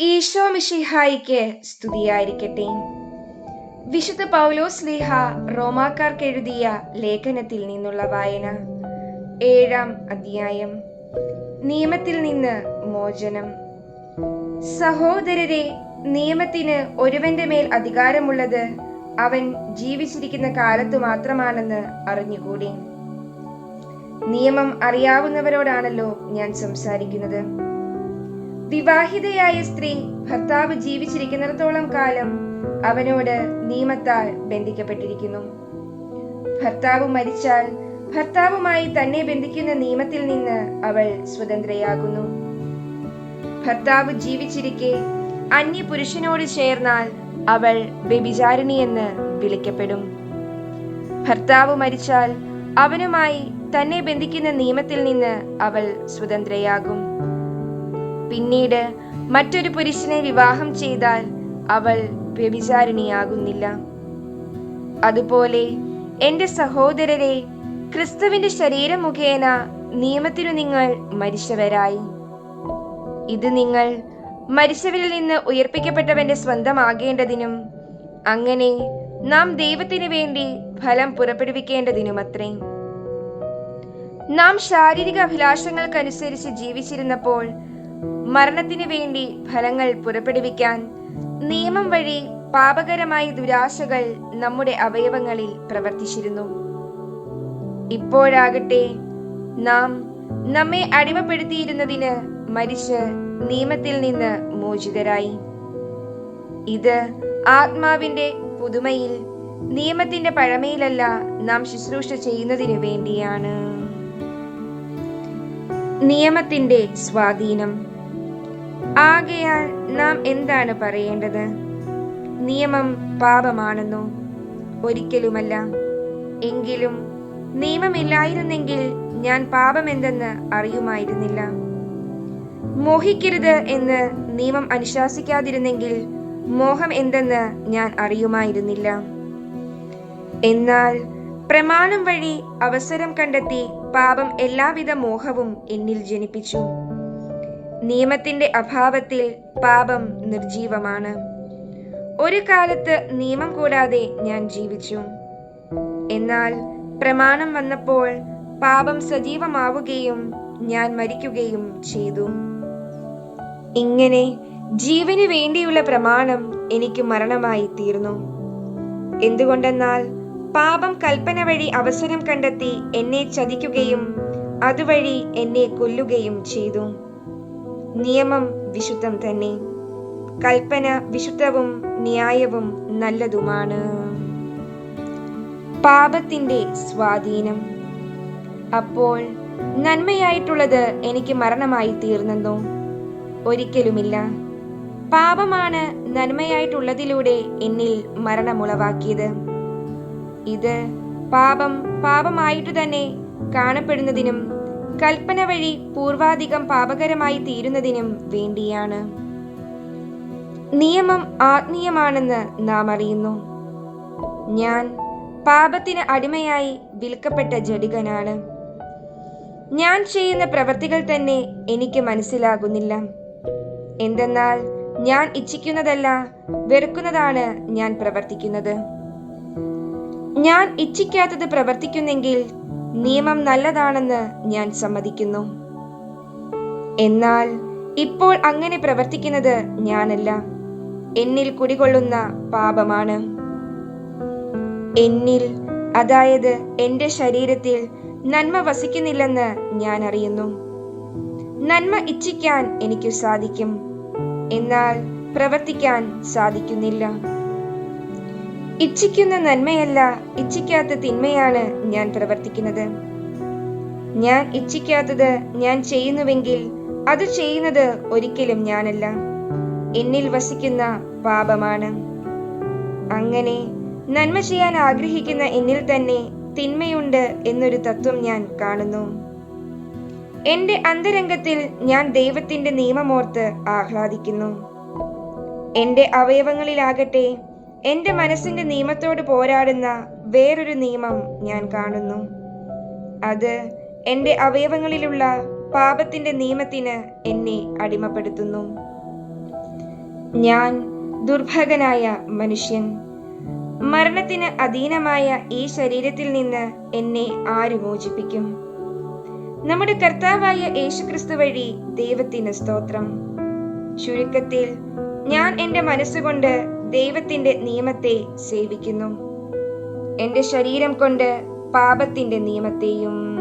ഈശോ മിഷിഹായിക്ക് സ്തുതിയായിരിക്കട്ടെ. വിശുദ്ധ പൗലോസ് ലീഹ റോമാക്കാർക്ക് എഴുതിയ ലേഖനത്തിൽ നിന്നുള്ള വായന. ഏഴാം അധ്യായം. നിയമത്തിൽ നിന്ന് മോചനം. സഹോദരരെ നിയമത്തിന് ഒരുവന്റെ മേൽ അധികാരമുള്ളത് അവൻ ജീവിച്ചിരിക്കുന്ന കാലത്തു മാത്രമാണെന്ന് അറിഞ്ഞുകൂടി? നിയമം അറിയാവുന്നവരോടാണല്ലോ ഞാൻ സംസാരിക്കുന്നത്. വിവാഹിതയായ സ്ത്രീ ഭർത്താവ് ജീവിച്ചിരിക്കുന്നിടത്തോളം കാലം അവനോട് നിയമത്താൽ ബന്ധിക്കപ്പെട്ടിരിക്കുന്നു. ഭർത്താവ് മരിച്ചാൽ ഭർത്താവുമായി തന്നെ ബന്ധിക്കുന്ന നിയമത്തിൽ നിന്ന് അവൾ സ്വതന്ത്രയാകുന്നു. ഭർത്താവ് ജീവിച്ചിരിക്കെ അന്യ പുരുഷനോട് ചേർന്നാൽ അവൾ വ്യഭിചാരിണിയെന്ന് വിളിക്കപ്പെടും. ഭർത്താവ് മരിച്ചാൽ അവനുമായി തന്നെ ബന്ധിക്കുന്ന നിയമത്തിൽ നിന്ന് അവൾ സ്വതന്ത്രയാകും. പിന്നീട് മറ്റൊരു പുരുഷനെ വിവാഹം ചെയ്താൽ അവൾ വ്യഭിചാരിണിയാകുന്നില്ല. അതുപോലെ എന്റെ സഹോദരരെ ക്രിസ്തുവിന്റെ ശരീരം മുഖേന നിയമത്തിനു നിങ്ങൾ മരിച്ചവരായി. ഇത് നിങ്ങൾ മരിച്ചവരിൽ നിന്ന് ഉയർപ്പിക്കപ്പെട്ടവന്റെ സ്വന്തമാകേണ്ടതിനും അങ്ങനെ നാം ദൈവത്തിനു വേണ്ടി ഫലം പുറപ്പെടുവിക്കേണ്ടതിനുമത്രേ. നാം ശാരീരിക അഭിലാഷങ്ങൾക്കനുസരിച്ച് ജീവിച്ചിരുന്നപ്പോൾ മരണത്തിനു വേണ്ടി ഫലങ്ങൾ പുറപ്പെടുവിക്കാൻ നിയമം വഴി പാപകരമായ ദുരാശകൾ നമ്മുടെ അവയവങ്ങളിൽ പ്രവർത്തിച്ചിരുന്നു. ഇപ്പോഴാകട്ടെ നാം നമ്മെ അടിമപ്പെടുത്തിയിരുന്നതിന് മരിച്ച് നിയമത്തിൽ നിന്ന് മോചിതരായി. ഇത് ആത്മാവിന്റെ പുതുമയിൽ നിയമത്തിന്റെ പഴമയിലല്ല നാം ശുശ്രൂഷ ചെയ്യുന്നതിനു വേണ്ടിയാണ്. നിയമത്തിന്റെ സ്വാധീനം. ആകയാൽ നാം എന്താണ് പറയേണ്ടത്? നിയമം പാപമാണെന്നോ? ഒരിക്കലുമല്ല. എങ്കിലും നിയമമില്ലായിരുന്നെങ്കിൽ ഞാൻ പാപമെന്തെന്ന് അറിയുമായിരുന്നില്ല. മോഹിക്കരുത് എന്ന് നിയമം അനുശാസിക്കാതിരുന്നെങ്കിൽ മോഹം എന്തെന്ന് ഞാൻ അറിയുമായിരുന്നില്ല. എന്നാൽ പ്രമാണം വഴി അവസരം കണ്ടെത്തി പാപം എല്ലാവിധ മോഹവും എന്നിൽ ജനിപ്പിച്ചു. നിയമത്തിന്റെ അഭാവത്തിൽ പാപം നിർജീവമാണ്. ഒരു കാലത്ത് നിയമം കൂടാതെ ഞാൻ ജീവിച്ചു. എന്നാൽ പ്രമാണം വന്നപ്പോൾ പാപം സജീവമാവുകയും ഞാൻ മരിക്കുകയും ചെയ്തു. ഇങ്ങനെ ജീവന് വേണ്ടിയുള്ള പ്രമാണം എനിക്ക് മരണമായി തീർന്നു. എന്തുകൊണ്ടെന്നാൽ പാപം കൽപ്പന വഴി അവസരം കണ്ടെത്തി എന്നെ ചതിക്കുകയും അതുവഴി എന്നെ കൊല്ലുകയും ചെയ്തു. നിയമം വിശുദ്ധം തന്നെ. കൽപ്പന വിശുദ്ധവും ന്യായവും നല്ലതുമാണ്. പാപത്തിന്റെ സ്വാധീനം. അപ്പോൾ നന്മയായിട്ടുള്ളത് എനിക്ക് മരണമായി തീർന്നെന്നോ? ഒരിക്കലുമില്ല. പാപമാണ് നന്മയായിട്ടുള്ളതിലൂടെ എന്നിൽ മരണമുളവാക്കിയത്. ഇത് പാപം പാപമായിട്ടു തന്നെ കാണപ്പെടുന്നതിനും കൽപ്പന വഴി പൂർവാധികം പാപകരമായി തീരുന്നതിനും വേണ്ടിയാണ്. നിയമം ആത്മീയമാണെന്ന് നാം അറിയുന്നു. ഞാൻ പാപത്തിന് അടിമയായി വിൽക്കപ്പെട്ട ജഡികനാണ്. ഞാൻ ചെയ്യുന്ന പ്രവൃത്തികൾ തന്നെ എനിക്ക് മനസ്സിലാകുന്നില്ല. എന്തെന്നാൽ ഞാൻ ഇച്ഛിക്കുന്നതല്ല വെറുക്കുന്നതാണ് ഞാൻ പ്രവർത്തിക്കുന്നത്. ഞാൻ ഇച്ഛിക്കാത്തത് പ്രവർത്തിക്കുന്നെങ്കിൽ നിയമം നല്ലതാണെന്ന് ഞാൻ സമ്മതിക്കുന്നു. എന്നാൽ ഇപ്പോൾ അങ്ങനെ പ്രവർത്തിക്കുന്നത് ഞാനല്ല. എന്നിൽ കുടികൊള്ളുന്ന പാപമാണ്. എന്നിൽ അതായത് എന്റെ ശരീരത്തിൽ നന്മ വസിക്കുന്നില്ലെന്ന് ഞാൻ അറിയുന്നു. നന്മ ഇച്ഛിക്കാൻ എനിക്ക് സാധിക്കും. എന്നാൽ പ്രവർത്തിക്കാൻ സാധിക്കുന്നില്ല. ഇച്ഛിക്കുന്ന നന്മയല്ല ഇച്ഛിക്കാത്ത തിന്മയാണ് ഞാൻ പ്രവർത്തിക്കുന്നത്. ഞാൻ ഇച്ഛിക്കാത്തത് ഞാൻ ചെയ്യുന്നുവെങ്കിൽ അത് ചെയ്യുന്നത് ഒരിക്കലും ഞാനല്ല. എന്നിൽ വസിക്കുന്ന പാപമാണ്. അങ്ങനെ നന്മ ചെയ്യാൻ ആഗ്രഹിക്കുന്ന എന്നിൽ തന്നെ തിന്മയുണ്ട് എന്നൊരു തത്വം ഞാൻ കാണുന്നു. എന്റെ അന്തരംഗത്തിൽ ഞാൻ ദൈവത്തിന്റെ നിയമമോർത്ത് ആഹ്ലാദിക്കുന്നു. എന്റെ അവയവങ്ങളിലാകട്ടെ എന്റെ മനസ്സിന്റെ നിയമത്തോട് പോരാടുന്ന വേറൊരു നിയമം ഞാൻ കാണുന്നു. അത് എന്റെ അവയവങ്ങളിലുള്ള പാപത്തിന്റെ നിയമത്തിന് എന്നെ അടിമപ്പെടുത്തുന്നു. ഞാൻ ദുർഭകനായ മനുഷ്യൻ. മരണത്തിന് അധീനമായ ഈ ശരീരത്തിൽ നിന്ന് എന്നെ ആര് മോചിപ്പിക്കും? നമ്മുടെ കർത്താവായ യേശുക്രിസ്തു വഴി ദൈവത്തിന് സ്തോത്രം. ചുരുക്കത്തിൽ ഞാൻ എന്റെ മനസ്സുകൊണ്ട് ദൈവത്തിന്റെ നിയമത്തെ സേവിക്കുന്നു. എന്റെ ശരീരം കൊണ്ട് പാപത്തിന്റെ നിയമത്തെയും